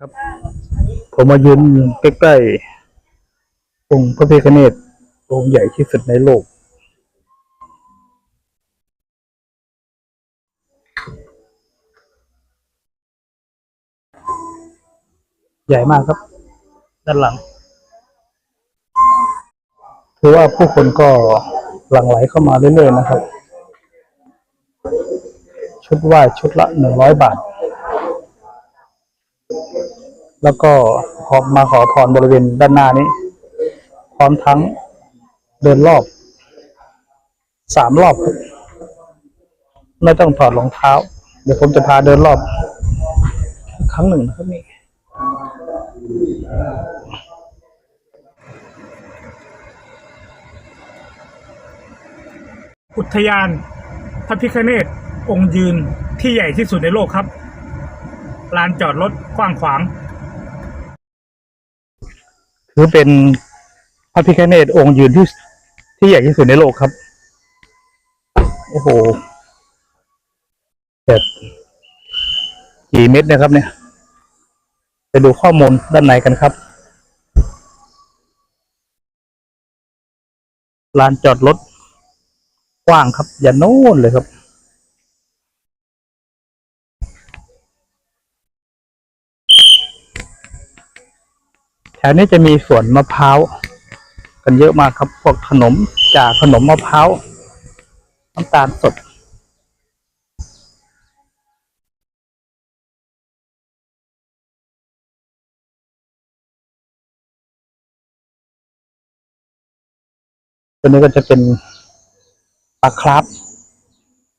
ครับ ผมมายืนใกล้ๆองค์พระพิฆเนศองค์ใหญ่ที่สุดในโลก ใหญ่มากครับ ด้านหลังถือว่าผู้คนก็หลั่งไหลเข้ามาเรื่อยๆนะครับ ชุดไหว้ชุดละหนึ่งร้อยบาท แล้วก็พอมาขอพรบริเวณด้านหน้านี้ พร้อมทั้งเดินรอบสามรอบ ไม่ต้องถอดรองเท้า เดี๋ยวผมจะพาเดินรอบ ครั้งหนึ่งนะครับนี่อุทยานพระพิฆเนศองค์ยืนที่ใหญ่ที่สุดในโลกครับลานจอดรถกว้างขวาง ถือเป็นพระพิฆเนศองค์ยืนที่ที่ใหญ่ที่สุดในโลกครับ โอ้โหแบบกี่เม็ดนะครับ เนี่ย ไปดูข้อมูลด้านในกันครับลานจอดรถกว้างครับอย่าโน่นเลยครับ วนี้จะมีสวนมะพร้าวกันเยอะมากครับพวกขนมจากขนมมะพร้าวน้ำตาลสดตัวนี้ก็จะเป็นปลาคราฟ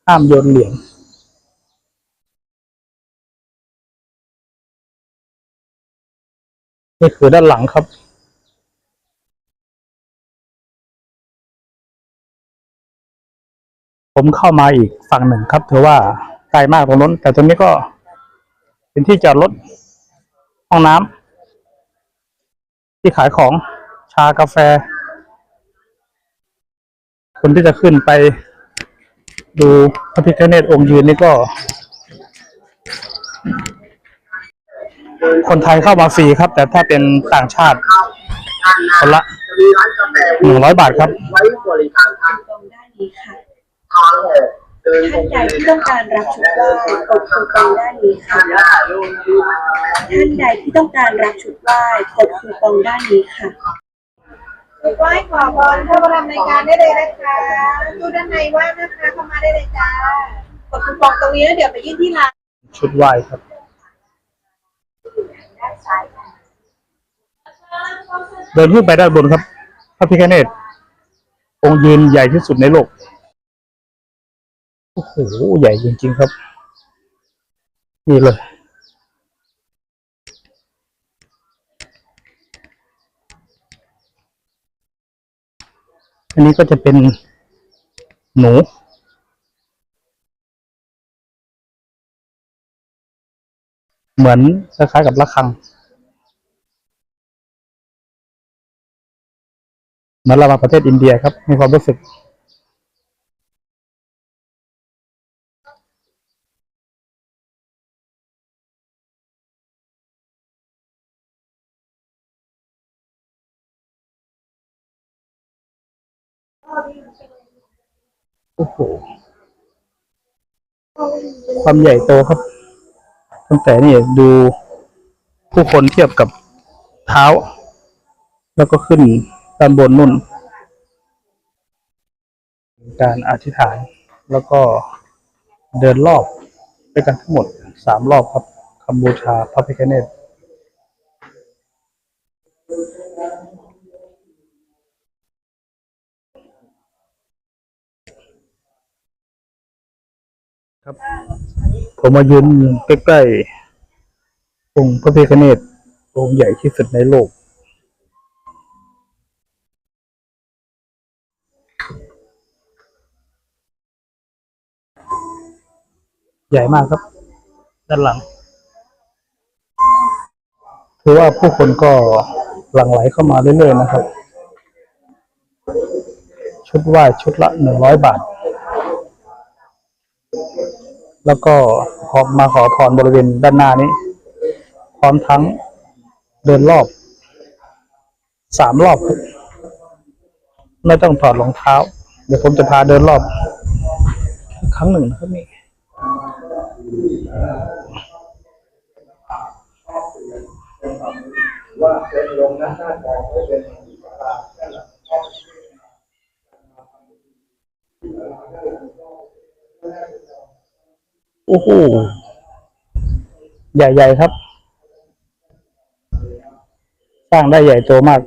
ห้ามโยนเหรียญ นี่คือด้านหลังครับผมเข้ามาอีกฝั่งหนึ่งครับถือว่าไกลมากตรงนั้นแต่ตรงนี้ก็เป็นที่จอดรถห้องน้ำที่ขายของชากาแฟ คนที่จะขึ้นไปดูพระพิฆเนศองค์ยืนนี่ก็ คนไทยเข้ามาฟรีครับ แต่ถ้าเป็นต่างชาติคนละจะมีร้านกาแฟหนึ่งร้อยบาทครับไว้บริการทางตรงด้านนี้ค่ะทางออกเดินตรท่านงใดที่ต้องการรับชุดไหว้กดคูปองด้านนี้ค่ะถ่ายรูปที่ท่านใดที่ต้องการรับชุดไหว้กดคูปองด้านนี้ค่ะชุดไหว้ขอบอลเข้ามาทำรายการได้เลยนะคะดูด้านในว่างนะคะเข้ามาได้เลยจ้ากดคูปองตรงนี้แล้วเดี๋ยวไปยื่นที่ร้านชุดไหว้ครับ เดินขึ้นไปด้านบนครับ พระพิฆเนศองค์ยืนใหญ่ที่สุดในโลก โอ้โห ใหญ่จริงๆครับ นี่เลย อันนี้ก็จะเป็นหนูเหมือนคล้ายๆกับระฆัง เหมือนเรามาประเทศอินเดียครับ มีความรู้สึก โอ้โห ความใหญ่โตครับ ตั้งแต่นี่ดูผู้คนเทียบกับเท้า แล้วก็ขึ้น ด้านบนนุ่น การอธิษฐานแล้วก็เดินรอบด้วยกันทั้งหมดสามรอบครับคำบูชาพระพิฆเนศครับ ผมมายืนใกล้ๆองค์พระพิฆเนศองค์ใหญ่ที่สุดในโลก ใหญ่มากครับ ด้านหลัง ถือว่าผู้คนก็หลั่งไหลเข้ามาเรื่อยๆนะครับ ชุดไหว้ชุดละหนึ่งร้อยบาท แล้วก็พอมาขอพรบริเวณด้านหน้านี้ พร้อมทั้งเดินรอบสามรอบ ไม่ต้องถอดรองเท้า เดี๋ยวผมจะพาเดินรอบ ครั้งหนึ่งนะครับนี่ โอ้โห ใหญ่ๆครับ สร้างได้ใหญ่โตมาก